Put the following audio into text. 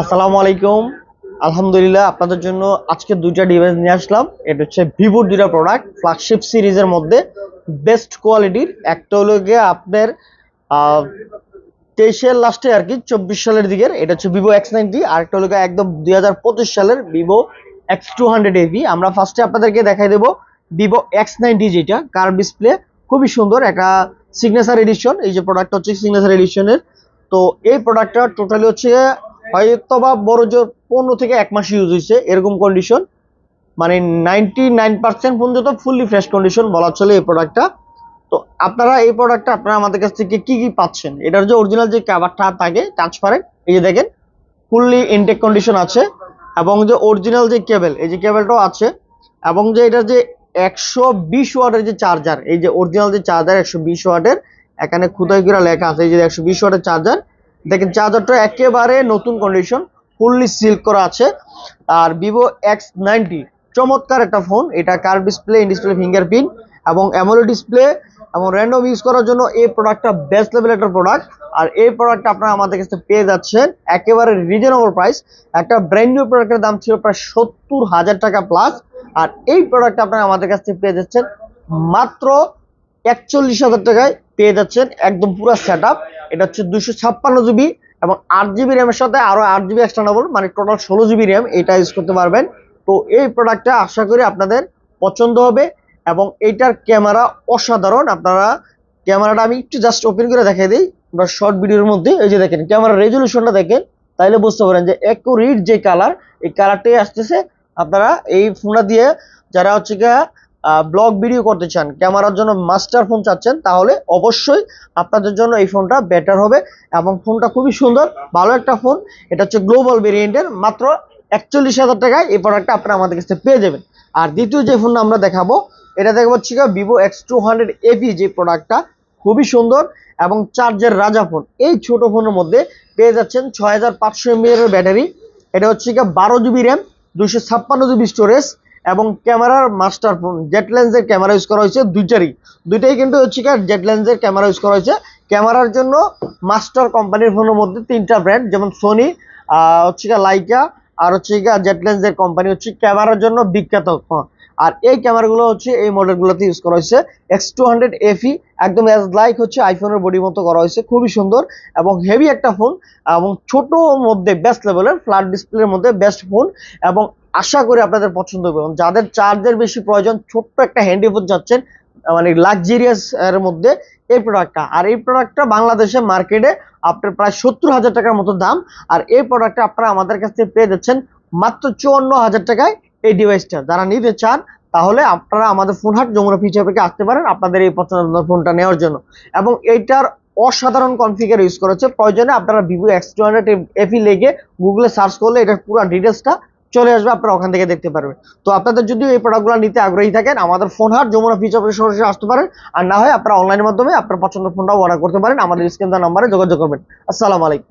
আসসালামু আলাইকুম। আলহামদুলিল্লাহ, আপনাদের জন্য আজকে দুইটা ডিভাইস নিয়ে আসলাম। এটা হচ্ছে ভিভোর দুইটা প্রোডাক্ট ফ্ল্যাগশিপ সিরিজের মধ্যে বেস্ট কোয়ালিটির একটা হলো গিয়ে আপনার তেইশের লাস্টে আর কি, চব্বিশ সালের দিকের। এটা হচ্ছে ভিভো এক্স নাইনটি আর একটা হলো একদম দুই হাজার পঁচিশ সালের Vivo X two hundred AV আমরা ফার্স্টে আপনাদেরকে দেখাই দেবো ভিভো এক্স নাইনটি যেটা কার ডিসপ্লে খুবই সুন্দর, একটা সিগনেচার এডিশন এই যে প্রোডাক্ট হচ্ছে সিগনেচার এডিশনের তো এই প্রোডাক্টটা টোটালি হচ্ছে হয়তো বা বড় জোর পনেরো থেকে এক মাস ইউজ হয়েছে, এরকম কন্ডিশন মানে নাইনটি নাইন পার্সেন্ট পর্যন্ত ফুললি ফ্রেশ কন্ডিশন বলা চলে এই প্রোডাক্টটা তো আপনারা এই প্রোডাক্টটা আপনারা আমাদের কাছ থেকে কি কি পাচ্ছেন? এটার যে অরিজিনাল যে কাভারটা থাকে ট্রান্সপারেন্ট এই যে দেখেন ফুললি ইনটেক কন্ডিশন আছে। এবং যে অরিজিনাল যে কেবল এই যে কেবলটাও আছে। এবং যে এটার যে একশো বিশ ওয়াটের যে চার্জার এই যে অরিজিনাল যে চার্জার একশো বিশ ওয়াটের এখানে খুদাই করে লেখা আছে, এই যে একশো বিশ ওয়াটের চার্জার দেখেন চার্জারটা একেবারে নতুন কন্ডিশন ফুললি সিল করা আছে। আর ভিভো এক্স নাইনটি চমৎকার একটা ফোন এটা কার ডিসপ্লে ডিসপ্লে ফিঙ্গারপ্রিন্ট এবং অ্যামোলো ডিসপ্লে এবং র্যান্ডম ইউজ করার জন্য এই প্রোডাক্টটা বেস্ট লেভেল একটা প্রোডাক্ট আর এই প্রোডাক্টটা আপনারা আমাদের কাছে পেয়ে যাচ্ছেন, একেবারে রিজনেবল প্রাইস একটা ব্র্যান্ড নিউ প্রোডাক্টের দাম ছিল প্রায় সত্তর হাজার টাকা প্লাস আর এই প্রোডাক্টটা আপনারা আমাদের কাছ থেকে পেয়ে যাচ্ছেন মাত্র একচল্লিশ হাজার টাকায় পেয়ে যাচ্ছেন একদম পুরো সেট এটা হচ্ছে দুশো ছাপ্পান্ন জিবি এবং আট জিবি র্যামের সাথে আরও আট জিবি এক্সট্রা নেবল মানে টোটাল ষোলো জিবি র্যাম এটা ইউজ করতে পারবেন। তো এই প্রোডাক্টটা আশা করি আপনাদের পছন্দ হবে এবং এইটার ক্যামেরা অসাধারণ। আপনারা ক্যামেরাটা আমি একটু জাস্ট ওপেন করে দেখাই দিই। আমরা শর্ট ভিডিওর মধ্যে এই যে দেখেন ক্যামেরার রেজলিউশনটা দেখেন, তাইলে বুঝতে পারেন যে একুরিট যে কালার এই কালারটাই আসতেছে। আপনারা এই ফোনটা দিয়ে যারা হচ্ছে গিয়ে ব্লগ ভিডিও করতে চান, ক্যামেরার জন্য মাস্টার ফোন চাচ্ছেন, তাহলে অবশ্যই আপনাদের জন্য এই ফোনটা বেটার হবে এবং ফোনটা খুবই সুন্দর, ভালো একটা ফোন এটা হচ্ছে গ্লোবাল ভেরিয়েন্টের মাত্র একচল্লিশ হাজার টাকায় এই প্রোডাক্টটা আপনারা আমাদের কাছে পেয়ে যাবেন। আর দ্বিতীয় যে ফোনটা আমরা দেখাবো, এটা দেখব হচ্ছে ভিভো এক্স টু হান্ড্রেড এভি যে প্রোডাক্টটা খুবই সুন্দর এবং চার্জের রাজা ফোন এই ছোট ফোনের মধ্যে পেয়ে যাচ্ছেন ছয় হাজার পাঁচশো এমএর ব্যাটারি এটা হচ্ছে গিয়ে বারো জিবি র্যাম দুশো ছাপ্পান্ন জিবি স্টোরেজ এবং ক্যামেরার মাস্টার ফোন, জেট লেন্সের ক্যামেরা ইউজ করা হয়েছে দুইটারই দুইটাই কিন্তু হচ্ছে কি জেট লেন্সের ক্যামেরা ইউজ করা হয়েছে। ক্যামেরার জন্য মাস্টার কোম্পানির ফোনের মধ্যে তিনটা ব্র্যান্ড, যেমন সোনি হচ্ছে গিয়ে লাইকা আর হচ্ছে কি জেট লেন্সের কোম্পানি হচ্ছে ক্যামেরার জন্য বিখ্যাত আর এই ক্যামেরাগুলো হচ্ছে এই মডেলগুলোতে ইউজ করা হয়েছে। এক্স টু হান্ড্রেড এফি একদম অ্যাজ লাইক হচ্ছে আইফোনের বডি মতো করা হয়েছে, খুবই সুন্দর এবং হেভি একটা ফোন এবং ছোট মধ্যে বেস্ট লেভেলের ফ্ল্যাট ডিসপ্লের মধ্যে বেস্ট ফোন এবং আশা করি আপনাদের পছন্দ হবে। যাদের চার্জের বেশি প্রয়োজন, ছোট্ট একটা হ্যান্ডি ফোন যাচ্ছেন মানে লাক্সারিয়াস এর মধ্যে এই প্রোডাক্টটা আর এই প্রোডাক্টটা বাংলাদেশে মার্কেটে আপনার প্রায় সত্তর হাজার টাকার মতো দাম। আর এই প্রোডাক্টটা আপনারা আমাদের কাছ থেকে পেয়ে যাচ্ছেন মাত্র চুয়ান্ন হাজার টাকায় এই ডিভাইসটা যারা নিতে চান, তাহলে আপনারা আমাদের ফোন হাট যমুনা ফিচার থেকে আসতে পারেন আপনাদের এই পছন্দ ফোনটা নেওয়ার জন্য। এবং এইটার অসাধারণ কনফিগার ইউজ করেছে প্রয়োজনে আপনারা Vivo X two hundred F E লেগে গুগলে সার্চ করলে এটার পুরো ডিটেলসটা চলে আসবে, আপনারা ওখান থেকে দেখতে পারবেন। তো আপনাদের যদি এই প্রোডাক্টগুলো নিতে আগ্রহী থাকেন, আমাদের ফোন হাট, যমুনা ফিচার সরাসরি আসতে পারেন। আর না হয় আপনারা অনলাইনের মাধ্যমে আপনার পছন্দের ফোনটাও অর্ডার করতে পারেন। আমাদের স্ক্রিন নাম্বারে যোগাযোগ করবেন। আসসালামু আলাইকুম।